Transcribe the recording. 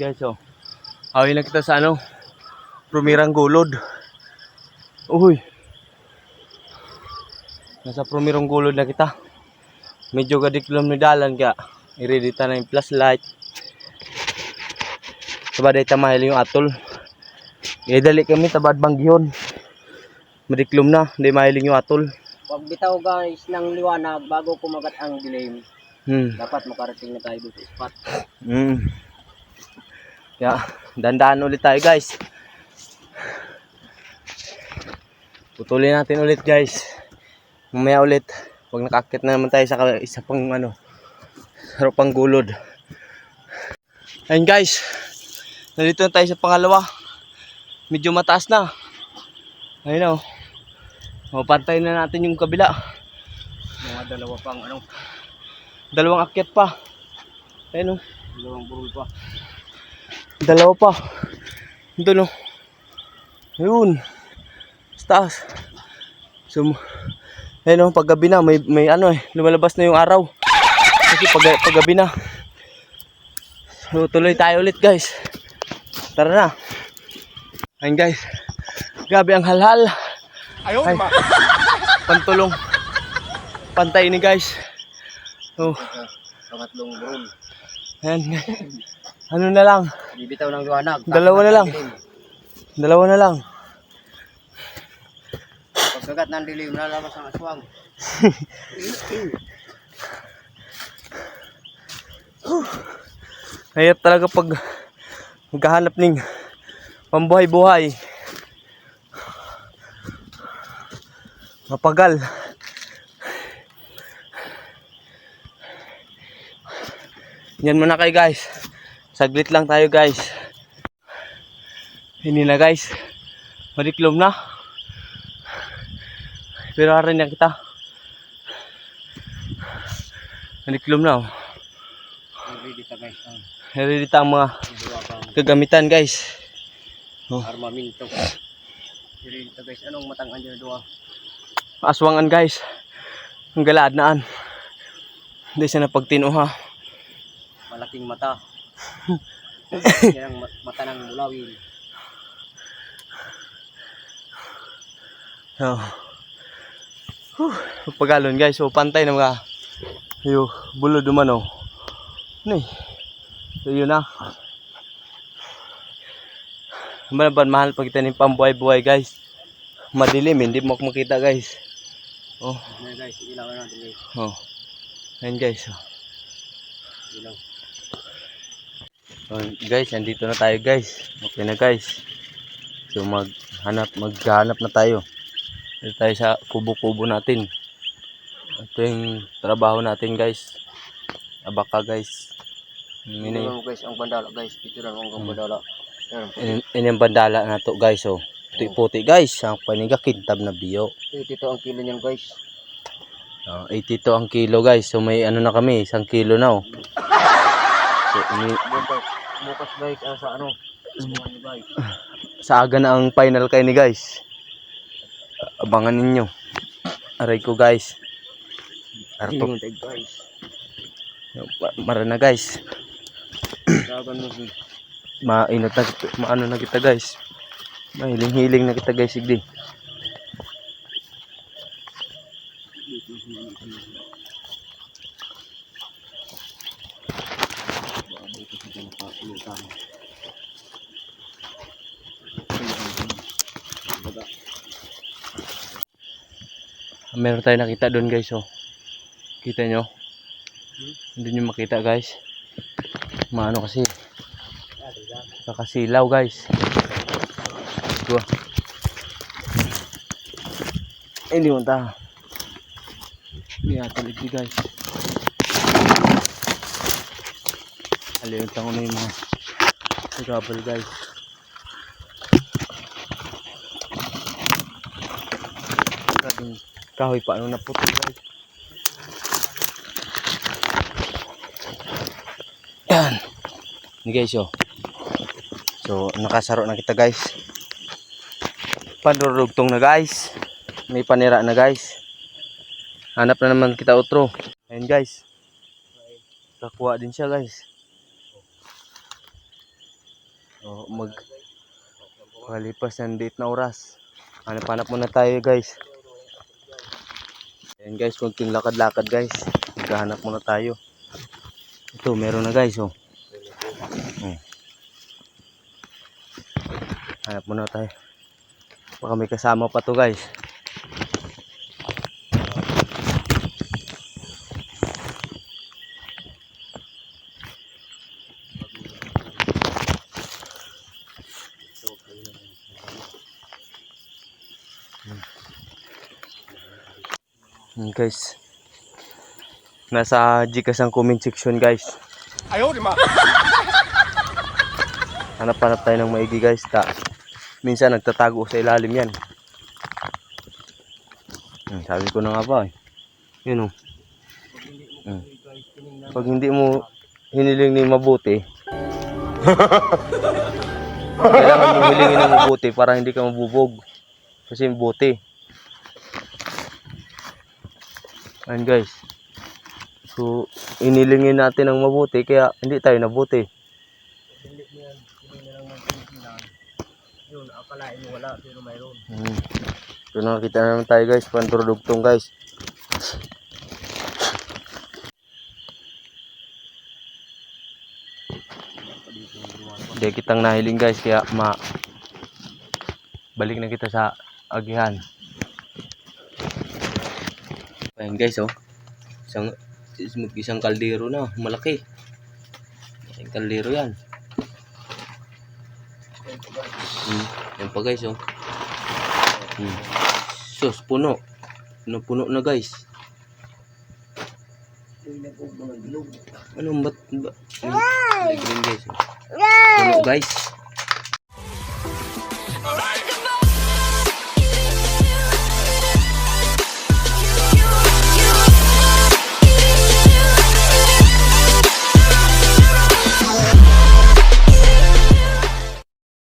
guys, oh. Awin na kita sa ano, Prumirang Gulod. Uy. Nasa Prumirang Gulod na kita. Medyo gadiklom ni dalan kaya iredita na yung plus light. Sabada ita mahal yung atol. Idali kami tabad banggihon. Madiklom na, hindi mahiling yung atol. Pag bitaw guys ng liwanag bago kumagat ang dilim, Hmm. dapat makarating na tayo sa spot. Mm. Kaya, dandaan ulit tayo guys. Putulin natin ulit guys. Mamaya ulit. Pag nakakit na naman tayo sa isa pang ano, sarap pang gulod. Ayun guys. Nandito na tayo sa pangalawa. Medyo mataas na. Ayun oh. O, pantay na natin yung kabila. Mga dalawa pang ano, Dalawang akyat pa. Ayun oh. dalawang burol pa. Dalawa pa. Doon oh. Ayun. Sa taas. So, ayun oh, paggabi na, may, may ano eh, lumalabas na yung araw. Kasi pag, paggabi na. So, tuloy tayo ulit guys. Tara na. Ayun guys. Grabe ang halhal. Ayaw Ay. Pantulong. Pantay ni guys. Oh, Pangatlong burol. ayan. Ano na lang. Bibitaw ng liwanag. Dalawa na lang. Dalawa na lang. Pagkagat ng dilim, lalabas ang aswang. Hirap talaga pag maghahanap ng pambuhay-buhay. Mapagal. Yan muna kayo guys. Saglit lang tayo guys. Hindi na guys. Madiklom na. Pero arin na kita. Madiklom na oh. Ready ta guys. Ang Heredita ang mga kagamitan guys. Oh. armamento. Ready ta guys. Anong matangan dyan doon? Aswangan guys. Ang galaadnaan. Hindi siya napagtinuha. Malaking mata. Yan ang ma- mata ng mulawin. Oh. Whew. Pagalon guys. So pantay na mga yo bulod naman oh. Nay. So yun na. Manaban mahal pag kita ng pambuhay-buhay guys. Madilim hindi mo makita guys. Oh, Yan guys, ilaw na natin guys. oh. Ayan guys. Oh. Ilaw. So, guys, nandito na tayo guys. Okay na guys. So maghanap maghanap na tayo. Dito tayo sa kubo-kubo natin. Ito yung trabaho natin guys. Abaka guys. Ini Tingnan mo guys, ang bandala guys. Picturean mo ang bandala. Yan. ang bandala na to guys oh. Puti-puti guys, ang paniga kintab na biyo. Dito ang kilo niyan guys. Oh, 82 ang kilo guys. So may ano na kami, isang kilo na oh. So, ini, Bukas, guys, ah, sa ano? Guys. sa aga na ang final kay ni guys. Abangan ninyo. Aray ko guys. Arto. Mara na guys. Mainot na kita, maano na kita guys. Mahiling-hiling na kita guys sigdi. Meron tayo nakita doon guys oh. Kita nyo? Hindi nyo makita guys. Maano kasi. Kakasilaw guys. Ito. Eh, hindi mo ta. Hindi atelig di guys. Alimutan ko na yung mga nagabal guys. Grabing kahoy paano naputol guys. Yan. Ni guys oh. So nakasaro na kita guys. Pandurugtong na guys. May panira na guys. Hanap na naman kita outro. Ayun guys. Kakuha din siya guys. So, mag Kalipas ng date na oras. Hanap-hanap muna tayo guys. Ayan guys, kunting lakad-lakad guys. Maghahanap muna tayo. Ito, meron na guys oh. Hmm. Hanap muna tayo. Baka may kasama pa to guys. Hmm, guys. Nasa Gcash ang comment section guys. Ayaw, di ma. Hanap-hanap tayo ng maigi guys. Ta minsan nagtatago sa ilalim yan. Hmm, sabi ko na nga ba eh. Yun oh. Hmm. Pag hindi mo hiniling ni mabuti, kailangan mo hilingin ng mabuti para hindi ka mabubog. Kasi mabuti. Ayan guys. So, inilingin natin ng mabuti kaya hindi tayo nabuti. Yun, akalain mo wala, pero mayroon. Hmm. So nakakita na naman tayo guys, panturdugtong guys. Hindi kitang nahiling guys, kaya ma balik na kita sa agihan. Ayan guys oh. Isang isang kaldero na, malaki. Isang kaldero yan. Hmm. Yan pa guys oh. Hmm. Sus, puno. Puno-puno na guys. Ano, ba't, ba? Yay! guys. Puno guys.